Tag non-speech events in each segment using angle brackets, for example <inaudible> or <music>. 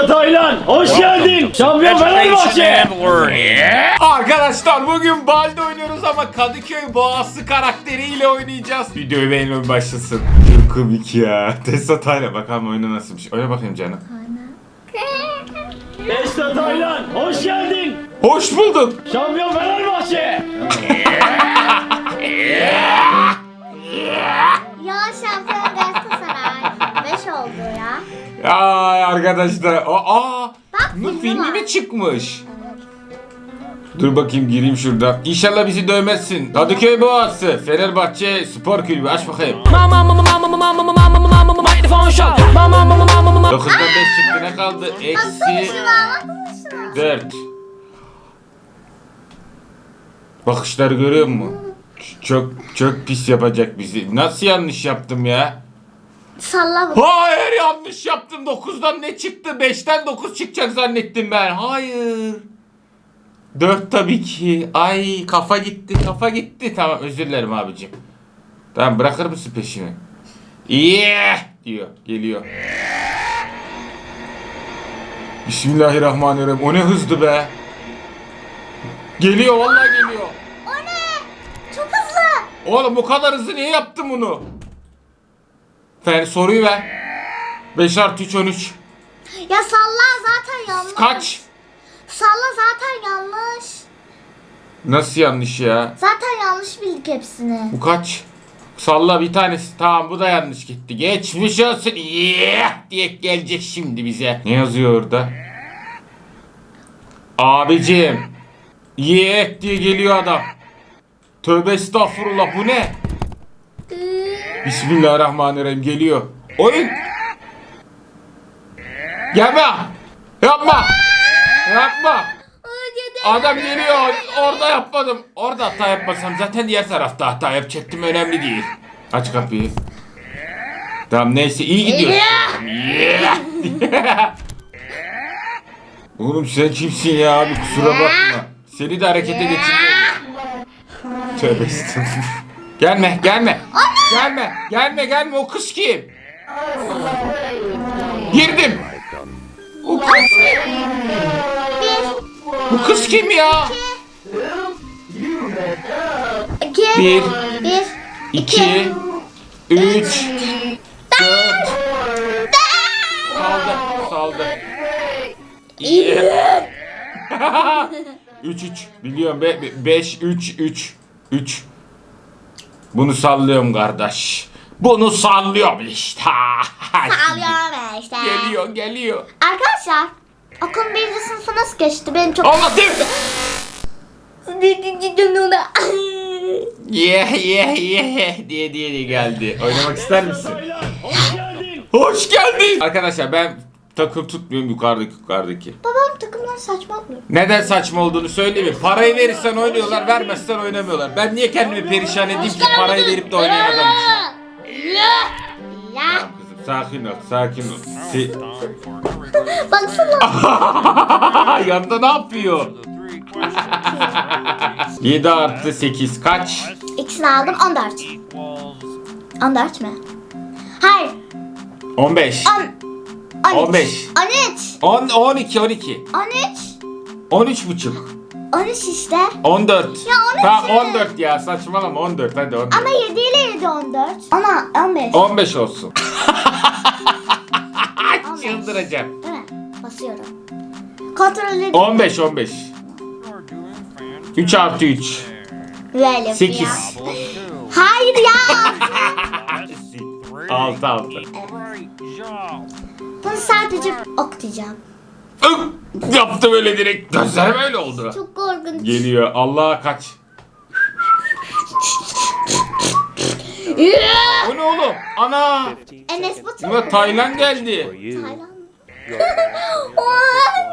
Beste Taylan hoş geldin. Şampiyon Fenerbahçe. Arkadaşlar bugün Balde oynuyoruz ama Kadıköy Boğası karakteriyle oynayacağız. Videoyu beğenmeyi başlasın. Çok komik ya. <laughs> Tessa Tayla bakalım oyunu nasılmış. Oyna bakayım canım. <laughs> Beste Taylan hoş geldin. Hoş bulduk. Şampiyon Fenerbahçe. <laughs> Ya şampiyon Galatasaray. 5 oldu ya. Ay arkadaşlar. Aa, Bak bunun filmi filmi var. mi çıkmış? Dur bakayım gireyim şurada. İnşallah bizi dövmezsin. Kadıköy Boğası, Fenerbahçe Spor Kulübü. Aç bakayım. 9'dan 5 çıktı ne kaldı? Eksi 4. Bakışları görüyor musun? Çok çok pis yapacak bizi. Nasıl yanlış yaptım ya? Salla. Hayır yanlış yaptım. 9'dan ne çıktı? 5'ten 9 çıkacak zannettim ben. Hayır. 4 tabii ki. Ay kafa gitti kafa gitti. Tamam özür dilerim abicim. Tamam bırakır mısın peşimi? Yeah diyor. Geliyor. Bismillahirrahmanirrahim. O ne hızlı be. Geliyor vallahi geliyor. O ne? Çok hızlı. Oğlum bu kadar hızlı niye yaptın bunu? Fen soruyu ver. 5 artı 3 13. Ya salla zaten yanlış. Kaç? Salla zaten yanlış. Nasıl yanlış ya? Zaten yanlış bildik hepsini. Bu kaç? Salla bir tanesi. Tamam bu da yanlış gitti. Geçmiş olsun. Yeah! diye gelecek şimdi bize. Ne yazıyor orada? Abicim. Yeah diye geliyor adam. Tövbe estağfurullah bu ne? Bismillahirrahmanirrahim geliyor. Oyun. Gelme. Yapma. Yapma. Adam geliyor. Orada yapmadım. Orada hata yapmasam zaten diğer tarafta hata yapacaktım. Önemli değil. Aç kapıyı. Tamam neyse iyi gidiyorsun. Yeah. <laughs> Oğlum sen kimsin ya abi kusura bakma. Seni de harekete geçiriyorum. Tövbe estağfurullah. Gelme gelme. Gelme gelme gelme o kız kim? Girdim. O kız. Bu kız kim ya? İki. Bir, Bir. iki, üç, dört. Saldı, saldı. Yeah. <laughs> üç, üç. Biliyorum be. be- Beş, üç, üç. Üç. Bunu sallıyorum kardeş. Bunu sallıyorum işte. Alıyorum işte. Geliyor, geliyor. Arkadaşlar okulun birinci sınıfı nasıl geçti? Benim çok... Allah değil. Dönüyordu. Yeah, yeah, yeah diye diye diye geldi. Oynamak ister misin? Hoş geldin. Hoş geldin. Arkadaşlar ben takım tutmuyorum yukarıdaki yukarıdaki. Babam takımları saçma atmıyor. Neden saçma olduğunu söyleyeyim mi? Parayı verirsen oynuyorlar, vermezsen oynamıyorlar. Ben niye kendimi perişan edeyim ki parayı verip de oynayan adam için? Tamam kızım sakin ol, sakin ol. Se- Baksana. <laughs> Yanda ne yapıyor? <laughs> 7 artı 8 kaç? İkisini aldım 14. 14 mi? Hayır. 15. 10. 15. 13. 10, 12, 12. 13. 13 buçuk. 13 işte. 14. Ya 13 Tamam ne? 14 ya saçmalama 14 hadi 14. Ama 7 ile 7 14. Ana 15. 15 olsun. <laughs> 15. Çıldıracağım. Değil mi? Basıyorum. Kontrol edin. 15 15. 3 artı 3. Böyle 8. ya. Hayır ya. <laughs> <laughs> 6 6. Bunu sadece okutacağım. Yaptı böyle direkt. Gözlerim öyle oldu. Çok korkunç. Geliyor. Allah kaç. O ne oğlum? Ana. Enes Batur. Buna Taylan geldi. Mı? Oha,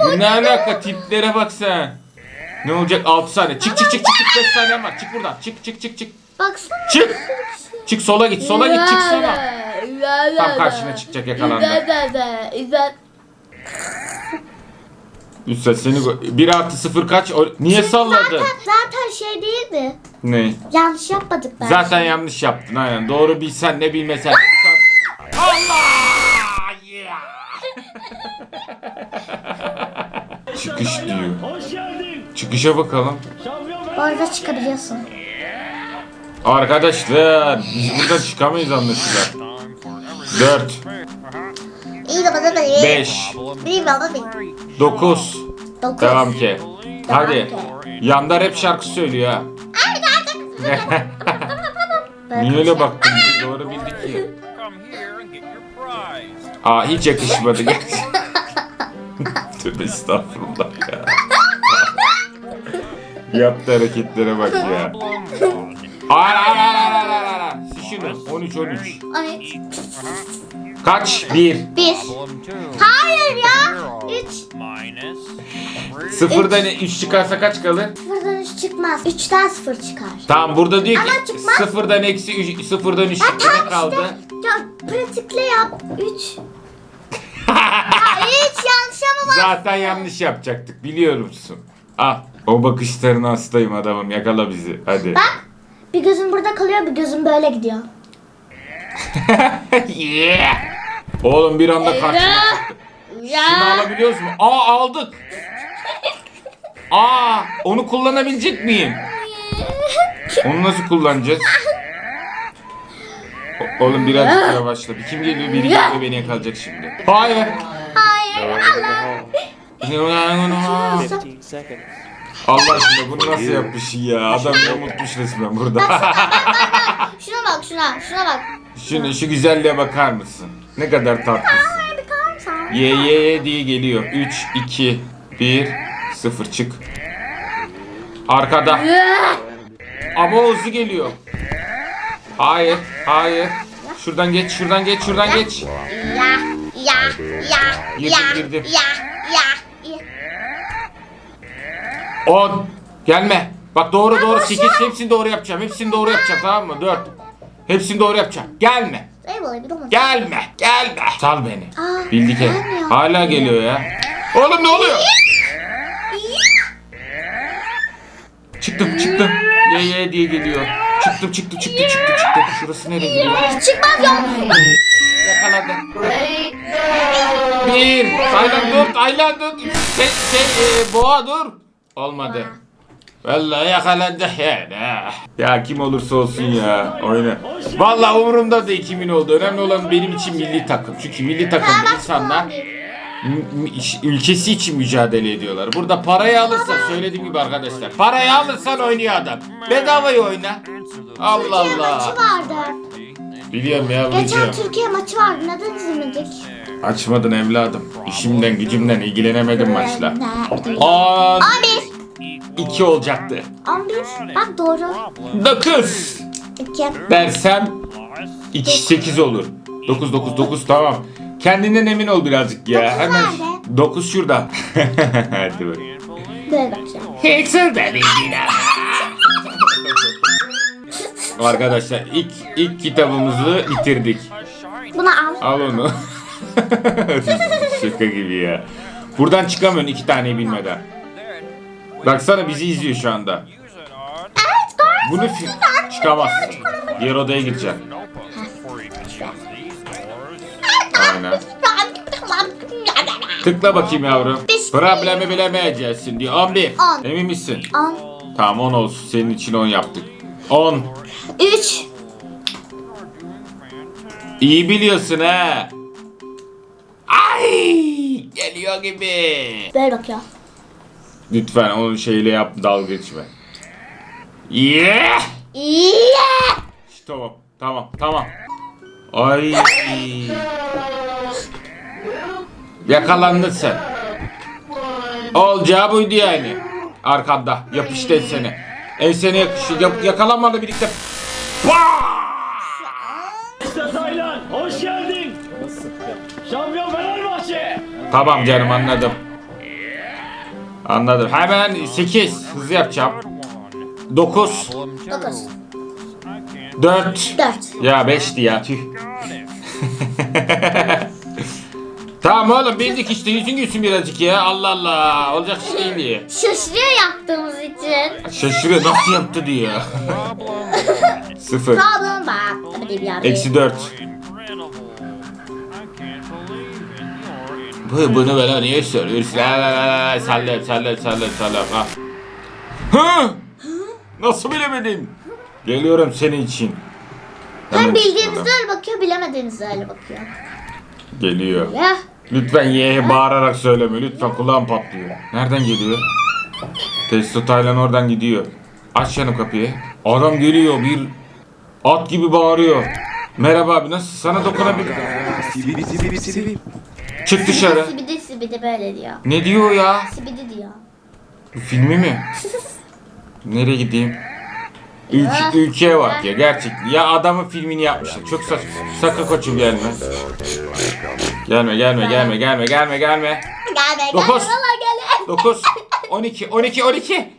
bu. Bu ne alaka tiplere bak sen. Ne olacak 6 saniye. Çık çık çık çık çık 5 saniye var. Çık buradan. Çık çık çık çık. Baksana. Çık. Çık sola git. Sola git çık sola. Tam karşına çıkacak yakalandı. Üstad seni go- 1 artı 0 kaç? O- Niye salladın? Zaten, zaten şey değildi. Ne? Yanlış yapmadık ben. Zaten yanlış yaptın aynen. Doğru bilsen ne bilmesen. Allah! Yeah! <laughs> Çıkış diyor. Hoş geldin. Çıkışa bakalım. Şampiyon Bu arada çıkabiliyorsun. Arkadaşlar biz buradan çıkamayız anlaşılan. 4, İyi baba da 5, İyi baba bir. 9. Dokuz. Devam ki. Hadi. Yanda rap şarkı söylüyor ha. Niye öyle baktın? Doğru bildik ki. Aa hiç yakışmadı gerçekten. Tövbe estağfurullah ya. Yaptığı hareketlere bak ya. Ara ara ara ara. Şunu 13 13. Ay, Kaç? 1. Bir. Problem two. Hayır ya. Üç. Minus three. Sıfırdan 3 çıkarsa kaç kalır? Sıfırdan üç çıkmaz. Üçten sıfır çıkar. Tamam burada diyor ki çıkmaz. sıfırdan eksi 3, sıfırdan 3 çıktı ne kaldı? Ya pratikle yap. Üç. <laughs> ya üç yanlış ama bak. Zaten yanlış yapacaktık biliyor musun? Ah o bakışlarına hastayım adamım yakala bizi hadi. Bak. Bir gözün burada kalıyor, bir gözün böyle gidiyor. <laughs> yeah. Oğlum bir anda karşıma çıktı. Şunu alabiliyoruz mu? Aa aldık. <laughs> Aa onu kullanabilecek miyim? Onu nasıl kullanacağız? O- Oğlum birazcık yavaşla. Bir kim geliyor? Biri geliyor beni yakalayacak şimdi. Hayır. Hayır. Allah. 15 seconds. Allah aşkına bunu nasıl yapmış ya? Adam unutmuş resmen burada. Şuna bak, şuna. Şuna bak. Şunu şu güzelliğe bakar mısın? Ne kadar tatlısın. Hayır bir kalır mısın? Ye ye ye diye geliyor. 3, 2, 1, 0 çık. Arkada. Ama hızlı geliyor. Hayır, hayır. Şuradan geç, şuradan geç, şuradan geç. Ya, ya, ya, Girdim, girdim. ya, ya. ya. 10. Gelme. Bak doğru doğru 8 hepsini doğru yapacağım. Hepsini doğru yapacağım tamam mı? 4. Hepsini doğru yapacağım. Gelme. Bir. Gelme. Gelme. Sal beni. Aa, Bildik gelmiyor. Hala geliyor ya. Oğlum ne oluyor? Çıktım çıktım. Ye ye diye geliyor. Çıktım çıktım çıktım çıktım çıktım. Şurası nereye gidiyor? Çıkmaz yok. Yakaladı. Bir. Taylan dur. Taylan dur. Şey, şey, e, boğa dur. Olmadı. Vallahi yakaladı yani. Ya kim olursa olsun ya. Oyna. Vallahi umurumda da kimin oldu. Önemli olan benim için milli takım. Çünkü milli takımda insanlar ülkesi için mücadele ediyorlar. Burada parayı alırsan söylediğim gibi arkadaşlar. Parayı alırsan oynuyor adam. Bedavayı oyna. Allah Türkiye maçı Allah. vardı. Biliyorum ya Geçen Burcu. Türkiye maçı vardı. Neden izlemedik? Açmadın evladım. İşimden gücümden ilgilenemedim maçla. 10 11. 2 olacaktı. 11. Bak doğru. 9 2. dersem 2 8 olur. 9 9 9 tamam. Kendinden emin ol birazcık ya. Dokuz Hemen nerede? 9 şurada. <laughs> Hadi bak. Böyle bakacağım. Arkadaşlar ilk ilk kitabımızı bitirdik. Bunu al. Al onu. <laughs> Şaka gibi ya. Buradan çıkamıyorsun iki taneyi bilmeden. Baksana bizi izliyor şu anda. Evet gördüm. Bunu fi- çıkamazsın. Diğer odaya gireceksin. Aynen. Tıkla bakayım yavrum. Beş. Problemi bilemeyeceksin diyor. 11. On. Emin misin? 10. Tamam 10 olsun. Senin için 10 yaptık. 10. 3. İyi biliyorsun ha. Ay! Geliyor gibi. Böyle bakıyor. Lütfen onun şeyle yap dalga geçme. Yeah! Yeah. İşte Tamam. Tamam. Tamam. Ay. Yakalandın sen. Olacağı buydu yani. Arkanda. Yapıştı ensene. Ensene yakıştı. Yap yakalanmalı birlikte. İşte Taylan. Hoş geldin. Şampiyon Fenerbahçe. Tamam canım anladım. Anladım. Hemen 8 hızlı yapacağım. 9 Problem two. 9. 4 4. Ya 5'ti ya tüh. <laughs> tamam oğlum bildik işte yüzün gülsün birazcık ya. Allah Allah. Olacak şey değil ya. Şaşırıyor yaptığımız için. Şaşırıyor nasıl yaptı diyor. <laughs> Sıfır. Problem bak. Hadi bir. Eksi 4. bunu bana niye söylüyorsun? La la la la sallam sallam sallam sallam. Ha. Hı? Nasıl bilemedin? Geliyorum senin için. Hem çıkalım. öyle bakıyor, bilemediğinizde öyle bakıyor. Geliyor. Ya. Lütfen ye bağırarak söyleme. Lütfen kulağım patlıyor. Nereden geliyor? Testo Taylan oradan gidiyor. Aç canım kapıyı. Adam geliyor bir at gibi bağırıyor. Merhaba abi nasıl sana dokunabilir? Çık dışarı. Sibidi sibidi böyle diyor. Ne diyor ya? Sibidi diyor. Bu filmi mi? Nereye gideyim? Ülke, ülkeye bak ya gerçekten. Ya adamın filmini yapmışlar. Çok saçma. Sakın koçum gelme. Gelme gelme gelme gelme gelme gelme. Gelme Dokuz. gelme valla gel. 9 12 12 12 12.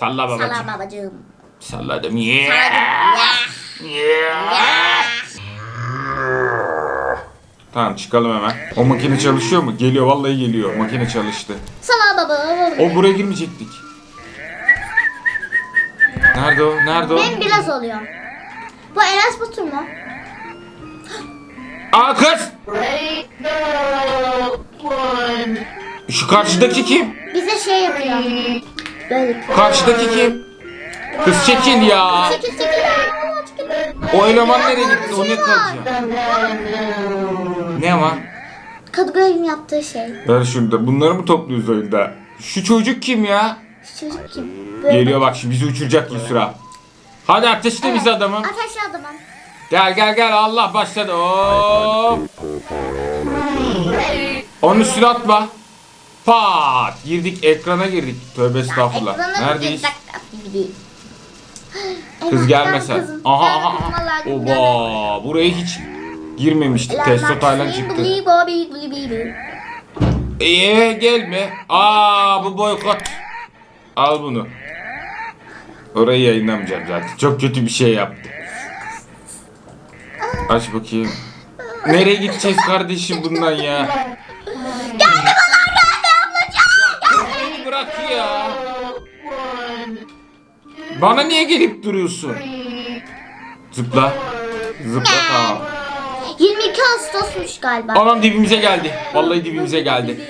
Salla babacığım. Salla babacığım. Salladım. Yeah. Ya. Yeah. Tamam çıkalım hemen. O makine çalışıyor mu? Geliyor vallahi geliyor. Makine çalıştı. Salla baba. O buraya girmeyecektik. Nerede o? Nerede o? Benim biraz oluyor. Bu Enes Batur mu? Aa kız! Şu karşıdaki kim? Bize şey yapıyor. Böyle. Karşıdaki kim? Kız çekil ya. Çekil çekil. O eleman nereye gitti? O ne kalacak? Ne var? Kadıköy'ün yaptığı şey. Ver şunu da. Bunları mı topluyoruz oyunda? Şu çocuk kim ya? Şu Çocuk kim? Böyle Geliyor bak şimdi bizi uçuracak Yusra. Hadi ateşle bizi adamı. Ateşli adamım. Gel gel gel Allah başladı. Hop. Onun üstüne atma. Pat. Girdik ekrana girdik. Tövbe estağfurullah. Ekrana Neredeyiz? bir dakika gibi. Kız kızım. Aha aha aha. Oba. Buraya hiç girmemiştik. Testo Taylan çıktı. bili bobi bili bili. Ee gelme. Aa bu boykot. Al bunu. Orayı yayınlamayacağım zaten. Çok kötü bir şey yaptı. Aç bakayım. Nereye gideceğiz kardeşim bundan ya? Geldim Allah ablacığım. Beni bırak ya. Bana niye gelip duruyorsun? Zıpla. Zıpla tamam. 22 Ağustos'muş galiba. Anam dibimize geldi. Vallahi dibimize geldi.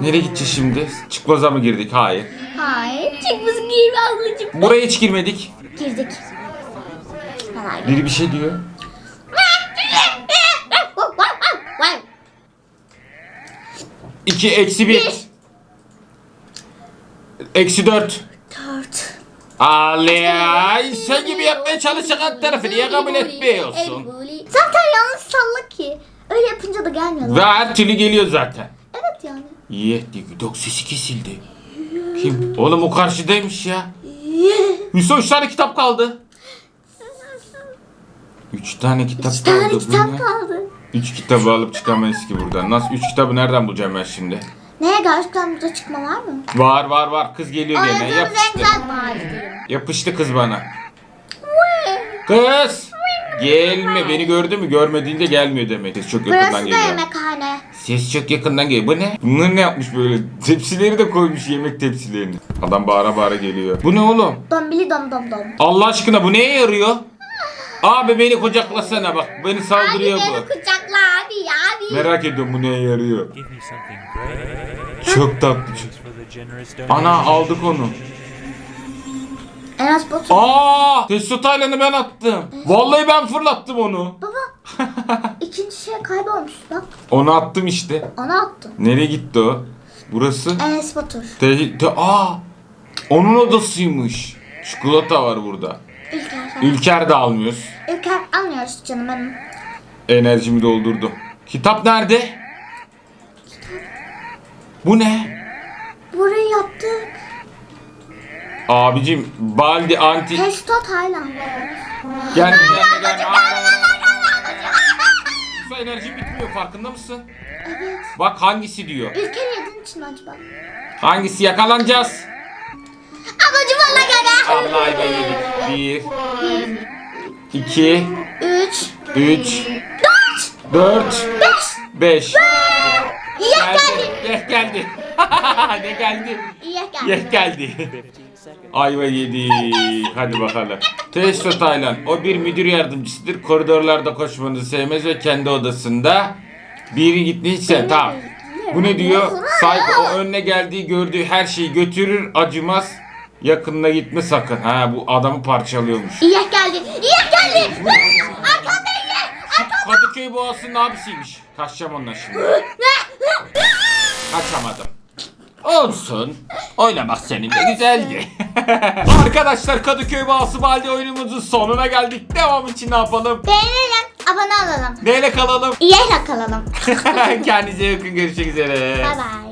Nereye gideceğiz şimdi? Çıkmaza mı girdik? Hayır. Hayır. Çıkmış girme ablacığım. Buraya hiç girmedik. Girdik. Vallahi Biri bir şey diyor. 2 eksi 1. Bir. Eksi 4. Dört. Allah sen gibi yapmaya çalışacak alt tarafı niye kabul etmiyorsun? Zaten yanlış salla ki. Öyle yapınca da gelmiyor. Ve her türlü geliyor zaten. Evet yani. İyi Dok sesi kesildi. Kim? Oğlum o karşıdaymış ya. Hüso 3 tane kitap kaldı. 3 tane kitap Üç tane kaldı. kitap kaldı. 3 kitabı alıp çıkamayız ki buradan. Nasıl 3 kitabı nereden bulacağım ben şimdi? Neye burada çıkma var mı? Var var var. Kız geliyor gene. En Yapıştı. güzel. Yapıştı kız bana. Kız! Gelme. Beni gördü mü? Görmediğinde gelmiyor demek. Ses çok yakından Burası da geliyor. yemekhane. Ses çok yakından geliyor. Bu ne? Bunlar ne yapmış böyle? Tepsileri de koymuş yemek tepsilerini. Adam bağıra bağıra geliyor. Bu ne oğlum? Dombili dom dom dom. Allah aşkına bu neye yarıyor? Abi beni kucaklasana bak. Beni saldırıyor bu. abi. Merak ediyorum bu neye yarıyor. Çok tatlı. Ana aldık onu. Enes Batur. Aa! Testo Taylan'ı ben attım. Vallahi ben fırlattım onu. Baba. İkinci şey kaybolmuş bak. Onu attım işte. Onu attım. Nereye gitti o? Burası. Enes Batur. Te, te, aa! Onun odasıymış. Çikolata var burada. İlker. İlker de almıyoruz. İlker almıyoruz canım benim. Enerjimi doldurdum. Kitap nerede? Bu ne? Burayı yaptık. Abicim Baldi anti Testo Tayland. gelme gelme gelme. Su enerjim bitmiyor farkında mısın? Evet. Bak hangisi diyor. İlker yedin için acaba? Hangisi yakalanacağız? Ablacım valla gene. Vallahi ben yedik. Bir, iki, Üç. üç, Dört. Beş. beş. İyi geldi. Yeh geldi. <laughs> ne geldi? İyi geldi. Yeh geldi. Ayva yedi. Hadi bakalım. Testo Taylan. O bir müdür yardımcısıdır. Koridorlarda koşmanızı sevmez ve kendi odasında Biri gitmişse tamam. Bu ne diyor? Sahip o önüne geldiği gördüğü her şeyi götürür acımaz. Yakınına gitme sakın. Ha bu adamı parçalıyormuş. İyak geldi. İyak geldi. Kadıköy Boğazı'nın abisiymiş. Kaçacağım ondan şimdi. Kaçamadım. Olsun. Oynamak seninle güzeldi. <laughs> Arkadaşlar Kadıköy Boğazı Baldi oyunumuzun sonuna geldik. Devam için ne yapalım? Beğenelim. Abone olalım. Neyle kalalım? İyak kalalım. <laughs> Kendinize iyi bakın. Görüşmek üzere. Bay bay.